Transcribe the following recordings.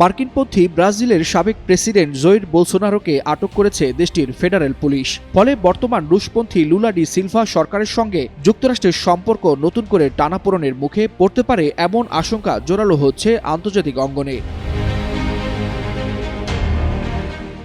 মার্কিনপন্থী ব্রাজিলের সাবেক প্রেসিডেন্ট জৈর বোলসোনারোকে আটক করেছে দেশটির ফেডারেল পুলিশ। ফলে বর্তমান রুশপন্থী লুলা ডি সিলভা সরকারের সঙ্গে যুক্তরাষ্ট্রের সম্পর্ক নতুন করে টানাপোড়নের মুখে পড়তে পারে এমন আশঙ্কা জোরালো হচ্ছে আন্তর্জাতিক অঙ্গনে।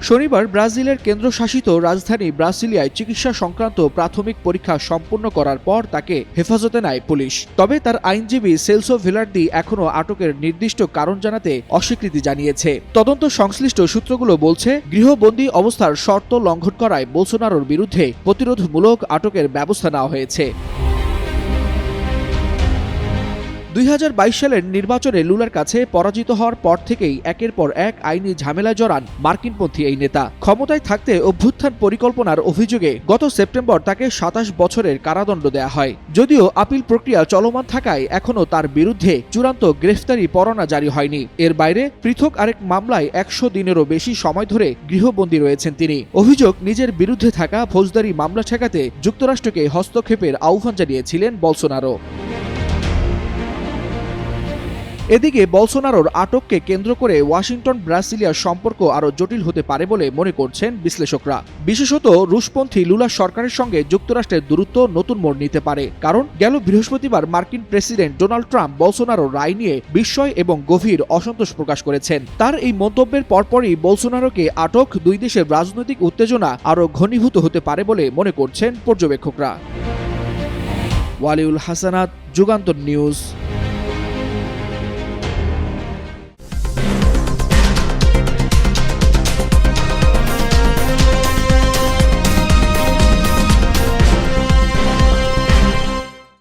শনিবার ব্রাজিলের কেন্দ্রশাসিত রাজধানী ব্রাসিলিয়ায় চিকিৎসা সংক্রান্ত প্রাথমিক পরীক্ষা সম্পূর্ণ করার পর তাকে হেফাজতে নেয় পুলিশ। তবে তার আইনজীবী সেলসো ভিলার্দি এখনও আটকের নির্দিষ্ট কারণ জানাতে অস্বীকৃতি জানিয়েছে। তদন্ত সংশ্লিষ্ট সূত্রগুলো বলছে, গৃহবন্দী অবস্থার শর্ত লঙ্ঘন করায় বোলসোনারোর বিরুদ্ধে প্রতিরোধমূলক আটকের ব্যবস্থা নেওয়া হয়েছে। দুই হাজার বাইশ সালের নির্বাচনে লুলার কাছে পরাজিত হওয়ার পর থেকেই একের পর এক আইনি ঝামেলায় জড়ান মার্কিনপন্থী এই নেতা। ক্ষমতায় থাকতে অভ্যুত্থান পরিকল্পনার অভিযোগে গত সেপ্টেম্বর তাকে সাতাশ বছরের কারাদণ্ড দেয়া হয়। যদিও আপিল প্রক্রিয়া চলমান থাকায় এখনও তার বিরুদ্ধে চূড়ান্ত গ্রেফতারি পরোয়ানা জারি হয়নি। এর বাইরে পৃথক আরেক মামলায় একশো দিনেরও বেশি সময় ধরে গৃহবন্দী রয়েছেন তিনি। অভিযোগ নিজের বিরুদ্ধে থাকা ফৌজদারি মামলা ঠেকাতে যুক্তরাষ্ট্রকে হস্তক্ষেপের আহ্বান জানিয়েছিলেন বলসোনারো। এদিকে বলসোনারোর আটককে কেন্দ্র করে ওয়াশিংটন ব্রাসিলিয়ার সম্পর্ক আরও জটিল হতে পারে বলে মনে করছেন বিশ্লেষকরা। বিশেষত রুশপন্থী লুলা সরকারের সঙ্গে যুক্তরাষ্ট্রের দূরত্ব নতুন মোড় নিতে পারে। কারণ গেল বৃহস্পতিবার মার্কিন প্রেসিডেন্ট ডোনাল্ড ট্রাম্প বলসোনারোর রায় নিয়ে বিস্ময় এবং গভীর অসন্তোষ প্রকাশ করেছেন। তার এই মন্তব্যের পরপরই বলসোনারোকে আটক দুই দেশের রাজনৈতিক উত্তেজনা আরও ঘনীভূত হতে পারে বলে মনে করছেন পর্যবেক্ষকরা। ওয়ালিউল হাসানাত, যুগান্তর নিউজ।